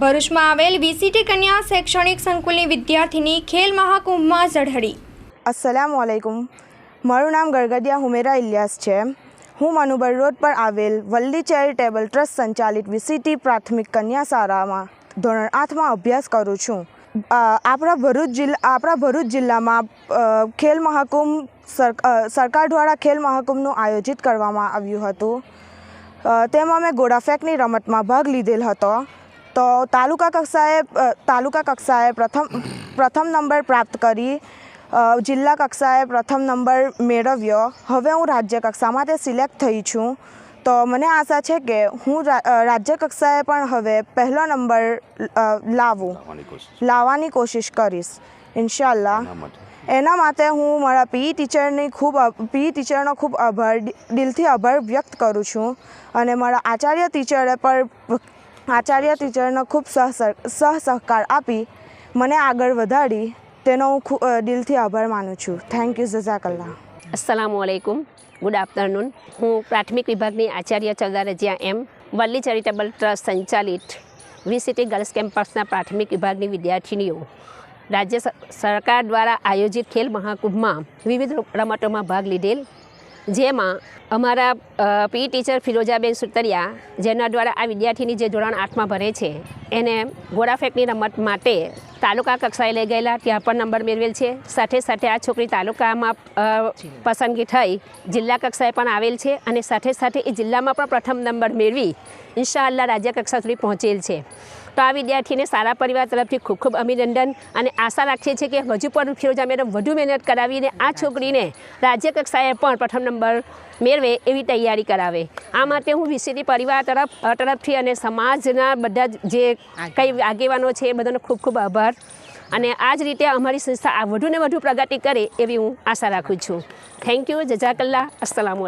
ભરૂચમાં આવેલ વીસીટી કન્યા શૈક્ષણિક સંકુલની વિદ્યાર્થીની ખેલ મહાકુંભમાં ઝળહળી. અસલામ વાલેકુમ મારું નામ ગરગડિયા હુમેરા ઇલિયાસ છે. હું મનુબર રોડ પર આવેલ વલ્લી ચેરિટેબલ ટ્રસ્ટ સંચાલિત વીસીટી પ્રાથમિક કન્યા શાળામાં ધોરણ આઠમાં અભ્યાસ કરું છું. આપણા ભરૂચ જિલ્લા આપણા ભરૂચ જિલ્લામાં ખેલ મહાકુંભ સર સરકાર દ્વારા ખેલ મહાકુંભનું આયોજિત કરવામાં આવ્યું હતું. તેમાં મેં ગોળાફેંકની રમતમાં ભાગ લીધેલ હતો. તો તાલુકા કક્ષાએ તાલુકા કક્ષાએ પ્રથમ પ્રથમ નંબર પ્રાપ્ત કરી જિલ્લા કક્ષાએ પ્રથમ નંબર મેળવ્યો. હવે હું રાજ્ય કક્ષા માટે સિલેક્ટ થઈ છું. તો મને આશા છે કે હું રાજ્ય કક્ષાએ પણ હવે પહેલો નંબર લાવું. લાવવાની કોશિશ. કરીશ. ઇન્શાલ્લાહ એના માટે. એના માટે હું મારા પીઈ ટીચરની ખૂબ પીઈ ટીચરનો ખૂબ આભાર દિલથી આભાર વ્યક્ત કરું છું. અને મારા આચાર્ય ટીચરે પણ આચાર્ય ટીચરનો ખૂબ સહ સહ સહકાર આપી મને આગળ વધારી, તેનો હું ખૂબ દિલથી આભાર માનું છું. થેન્ક યુ જઝાકલ્લા. અસલામ આલેકુમ ગુડ આફ્ટરનૂન. હું પ્રાથમિક વિભાગની Acharya Charda Raziya M, Valli charitable trust સંચાલિત વીસીટી ગર્લ્સ કેમ્પસના પ્રાથમિક વિભાગની વિદ્યાર્થીનીઓ. રાજ્ય સરકાર દ્વારા આયોજિત ખેલ મહાકુંભમાં વિવિધ રમતોમાં ભાગ લીધેલ જેમાં અમારા પી ટીચર ફિરોજાબેન સુતરિયા, જેના દ્વારા આ વિદ્યાર્થીની જે ધોરણ આઠમાં ભરે છે, એને ગોળાફેંકની રમત માટે તાલુકા કક્ષાએ લઈ ગયેલા, ત્યાં પણ નંબર મેળવેલ છે. સાથે સાથે આ છોકરી તાલુકામાં પસંદગી થઈ. જિલ્લા કક્ષાએ પણ આવેલ છે અને સાથે સાથે એ જિલ્લામાં પણ પ્રથમ નંબર મેળવી ઇન્શાઅલ્લાહ રાજ્ય કક્ષા સુધી પહોંચેલ છે. તો આ વિદ્યાર્થીને સારા પરિવાર તરફથી ખૂબ ખૂબ અભિનંદન અને આશા રાખીએ છીએ કે હજુ પણ ફિરોજા મેડમ વધુ મહેનત કરાવીને આ છોકરીને રાજ્ય કક્ષાએ પણ પ્રથમ નંબર મેળવે એવી તૈયારી કરાવે. આ માટે હું વિસીટી પરિવાર તરફ, તરફથી અને સમાજના બધા જ કંઈ આગેવાનો છે એ બધાનો ખૂબ ખૂબ આભાર. અને આ જ રીતે અમારી સંસ્થા આ વધુને વધુ પ્રગતિ કરે એવી હું આશા રાખું છું. Thank you જજાકલ્લા અસલામ